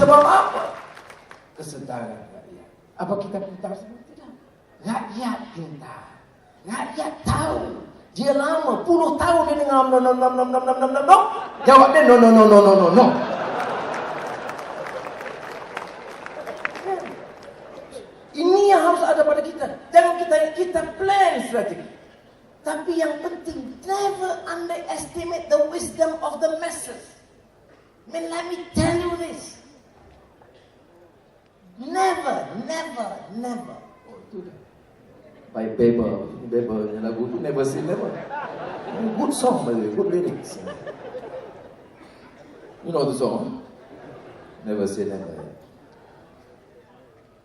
Sebab apa? Kesetaraan rakyat. Apa kita pintar semua? Tidak. Rakyat pintar. Rakyat tahu. Dia lama, puluh tahun dia dengar no no no no no no no no no. Jawab dia no no no no no no no. Ini yang harus ada pada kita. Jangan kita kita plan strategi. Tapi yang penting, never underestimate the wisdom of the masses. Man, let me tell you this. Never, never, never. Oh. By Bieber. Bieber yang lagu tu Never Say Never. Good song by the way, good lyrics. You know the song? Never Say Never.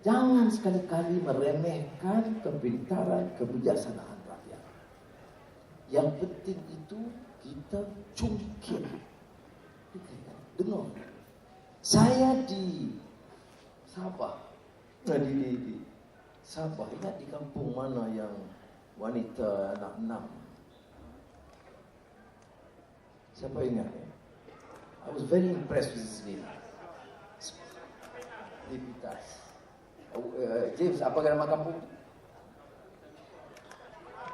Jangan sekali-kali meremehkan kepintaran, kebijaksanaan rakyat. Yang penting itu kita cungkir. Dengar. Saya di Sabah. Nah, di, di, di Sabah. Ingat di kampung mana yang wanita anak enam? Siapa ingat? I was very impressed with this lady. Lipitas. Oh, uh, James, apa nama kampung?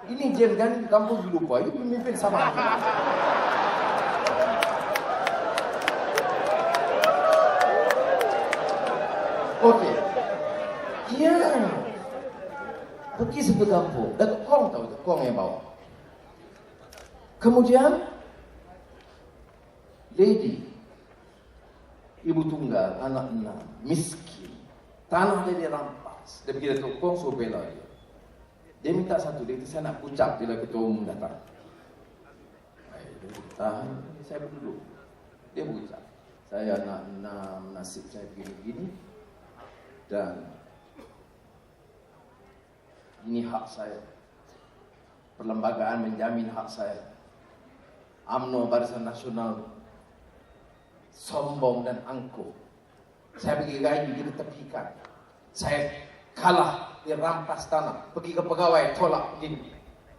Ini James kan kampung dulu lupa. Ini pemimpin Sabah. Ya. Pergi kampung. Datuk Kong tahu tak? Kong yang bawa. Kemudian, lady, ibu tunggal, anak enam, miskin. Tanah dia dirampas. Dia pergi Datuk Kong suruh bela dia. Dia minta satu, dia kata saya nak ucap bila ketua umum datang. Tahan, saya berduduk. Dia berucap. Saya nak enam, nasib saya begini-begini dan ini hak saya. Perlembagaan menjamin hak saya. AMNO Barisan Nasional sombong dan angkuh. Saya pergi gaji kita tepikan. Saya kalah dia rampas tanah. Pergi ke pegawai tolak begini.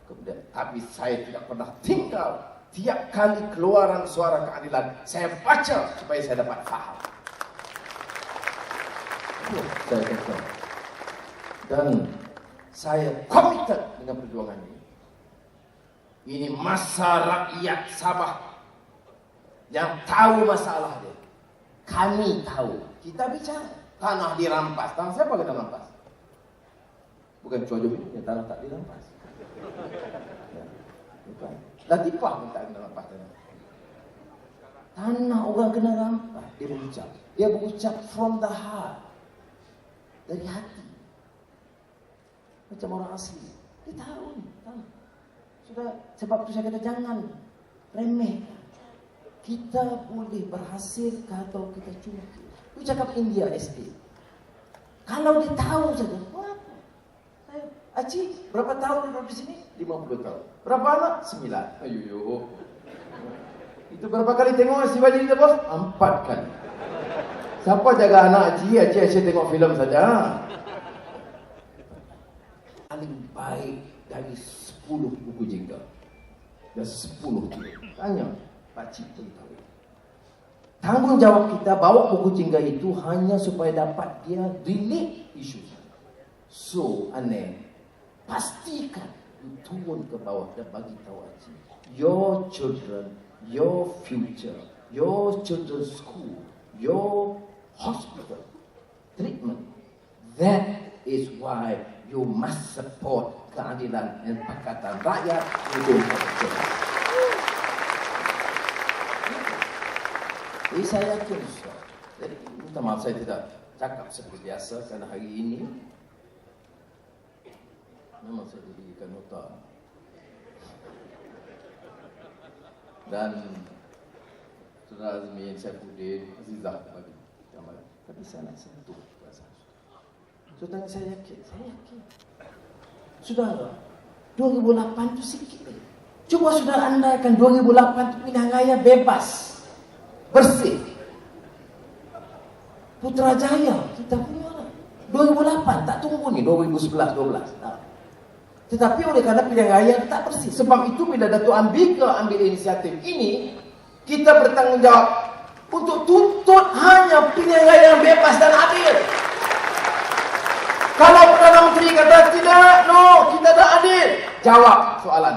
Kemudian, tapi saya tidak pernah tinggal. Tiap kali keluaran suara keadilan, saya baca supaya saya dapat faham. Dan saya komited dengan perjuangan ini. Ini masa rakyat Sabah yang tahu masalah dia. Kami tahu. Kita bicara. Tanah dirampas. Tanah siapa kena rampas? Bukan Cuaca ini, yang tanah tak dirampas. Ya, bukan. Latifah pun tak kena rampas tanah. Tanah orang kena rampas. Dia berucap. Dia berucap from the heart dari hati. Macam orang asli. Dia tahu ni. Sudah, sebab tu saya kata jangan remeh. Kita boleh berhasil kalau kita cungkir. Lu cakap India SD. Kalau dia tahu saja, Aci, berapa tahun duduk di sini? 50 tahun. Berapa anak? 9. Ayuh, Itu berapa kali tengok si Wali kita bos? Empat kali. Siapa jaga anak Haji? Haji asyik tengok filem saja. Paling baik dari 10 buku jingga. Dan 10 kilo. Tanya Pak Cik tahu. Tanggungjawab kita bawa buku jingga itu hanya supaya dapat dia delete isu. So, aneh. Pastikan you turun ke bawah dan bagi tahu Haji. Your children, your future, your children's school, your hospital treatment. That is why you must support keadilan dan pakatan rakyat bekerja. Jadi saya yakin. Jadi minta maaf saya tidak cakap seperti biasa kerana hari ini memang saya diberikan nota dan Saudara Azmi Syafuddin Azizah bagi gambaran. Tapi saya nak sentuh perasaan So tanya saya yakin, saya yakin. Saudara, 2008 itu sikit. Cuba saudara andaikan 2008 itu pilihan raya bebas. Bersih. Putrajaya kita punya lah. 2008 tak tunggu ni 2011 12. Tak. Tetapi oleh kerana pilihan raya tak bersih. Sebab itu bila Datuk Ambika ambil inisiatif ini, kita bertanggungjawab untuk tuntut hanya pilihan raya bebas dan adil. Kalau Perdana Menteri kata tidak, no, kita tak adil. Jawab soalan.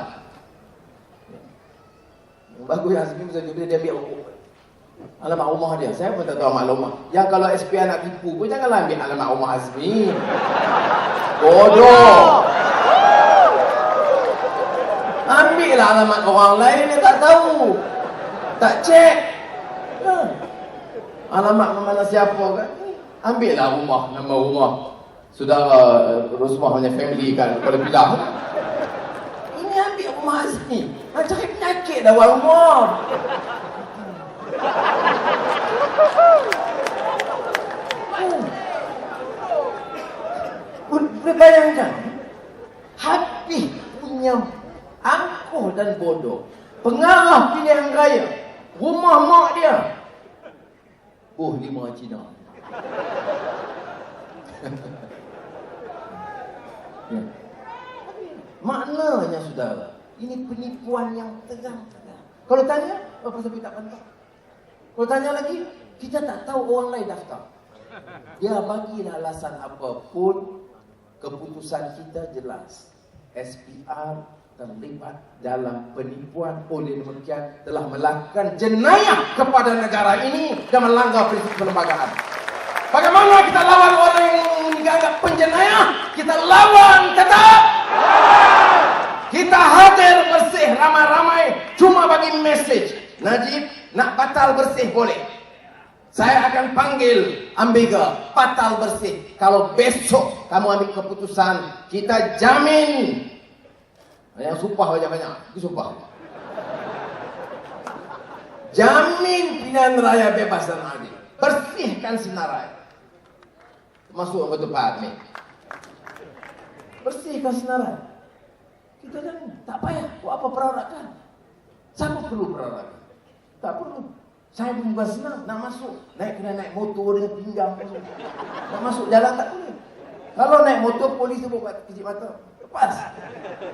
Bagus yang Azmi bisa dia ambil alamat rumah dia. Saya pun tak tahu maklumat. Yang kalau SPR nak tipu pun janganlah ambil alamat rumah Azmi. Bodoh. Ambil lah alamat orang lain yang tak tahu. Tak cek. Alamat mana siapa kan? Ambil lah rumah, nama rumah. Saudara uh, Rosmah hanya family kan, pada bilang. Ini ambil rumah Azmi. Macam penyakit dah buat rumah. Boleh bayangkan Habis punya angkuh dan bodoh Pengarah pilihan raya Rumah mak dia Oh lima Cina ya. Maknanya saudara Ini penipuan yang terang-terang Kalau tanya Apa sebab tak pantau Kalau tanya lagi Kita tak tahu orang lain daftar Dia bagilah alasan apapun keputusan kita jelas. SPR terlibat dalam penipuan oleh demikian telah melakukan jenayah kepada negara ini dan melanggar prinsip kelembagaan. Bagaimana kita lawan orang yang dianggap penjenayah? Kita lawan tetap. Kita hadir bersih ramai-ramai cuma bagi message. Najib nak batal bersih boleh. Saya akan panggil Ambega batal bersih. Kalau besok kamu ambil keputusan, kita jamin. Yang sumpah banyak-banyak. Itu sumpah. Jamin pilihan raya bebas dan adil. Bersihkan Sinarai. Masuk betul Pak Admin. Bersihkan Sinarai. Kita jamin. Tak payah. Buat apa perarakan? Siapa perlu perarakan? Tak perlu. Saya pun bukan senang nak masuk. Naik kena naik motor dengan pinggang masuk. Nak masuk jalan tak boleh. Kalau naik motor, polis tu buat kecil mata. Lepas.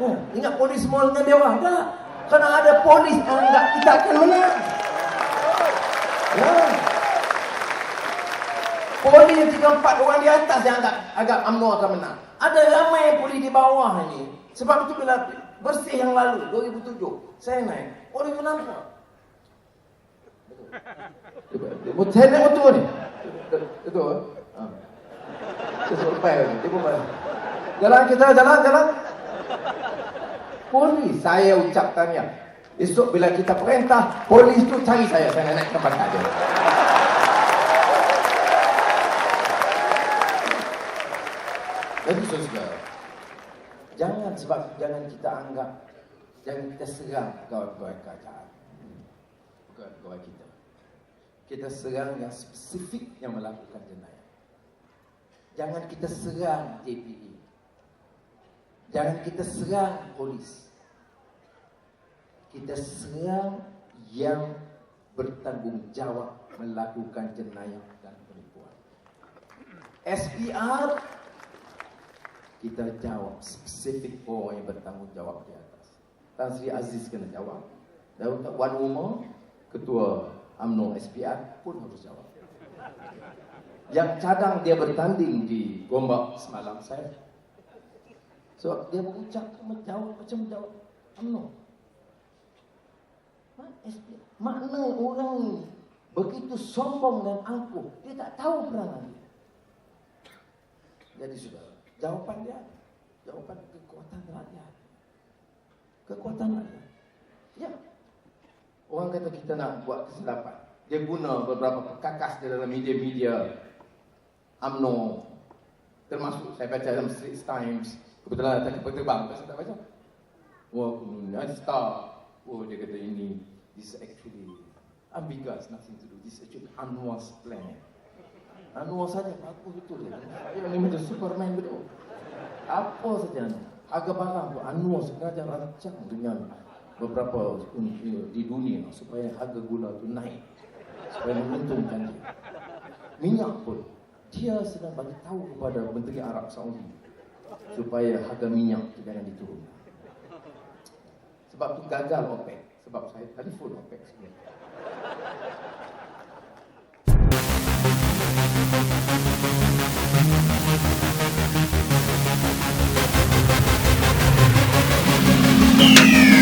Oh, ingat polis semua dengan dewa. Tak. Kerana ada polis yang kita akan menang. Ya. Polis yang tiga empat orang di atas yang agak, agak UMNO akan menang. Ada ramai polis di bawah ni. Sebab itu bila bersih yang lalu, 2007, saya naik. Polis menang saya naik motor ni. Dia pun Jalan kita, jalan, jalan. Polis, saya ucap tanya. Esok bila kita perintah, polis tu cari saya. Saya naik ke pangkat dia. Jadi saudara, jangan sebab jangan kita anggap, jangan kita serang kawan-kawan kerajaan. Kawan kita kita serang yang spesifik yang melakukan jenayah. Jangan kita serang JPE. Jangan kita serang polis. Kita serang yang bertanggungjawab melakukan jenayah dan penipuan. SPR kita jawab spesifik orang yang bertanggungjawab di atas. Tan Sri Aziz kena jawab. Dan untuk Wan Umar, ketua UMNO SPR pun harus jawab. Yang cadang dia bertanding di Gombak semalam saya. So dia berucap menjawab macam jawab UMNO. Makna orang ni begitu sombong dan angkuh, dia tak tahu peranan dia. Jadi sudah, jawapan dia, jawapan kekuatan rakyat. Kekuatan rakyat. Ya, Orang kata kita nak buat kesilapan. Dia guna beberapa perkakas di dalam media-media UMNO. Termasuk saya baca dalam Straits Times. Kebetulan datang ke terbang. Saya tak baca. Wah, star. Oh, dia kata ini. This is actually ambiguous, nothing to do. This is actually Anwar's plan. Anwar saja, aku betul. Dia ni macam Superman betul. Apa saja Harga barang tu Anwar sengaja rancang dengan beberapa di dunia supaya harga gula itu naik supaya menguntungkan dia. Minyak pun dia sedang bagi tahu kepada Menteri Arab Saudi supaya harga minyak itu jangan diturunkan. Sebab itu gagal OPEC. Sebab saya telefon OPEC sebenarnya. Música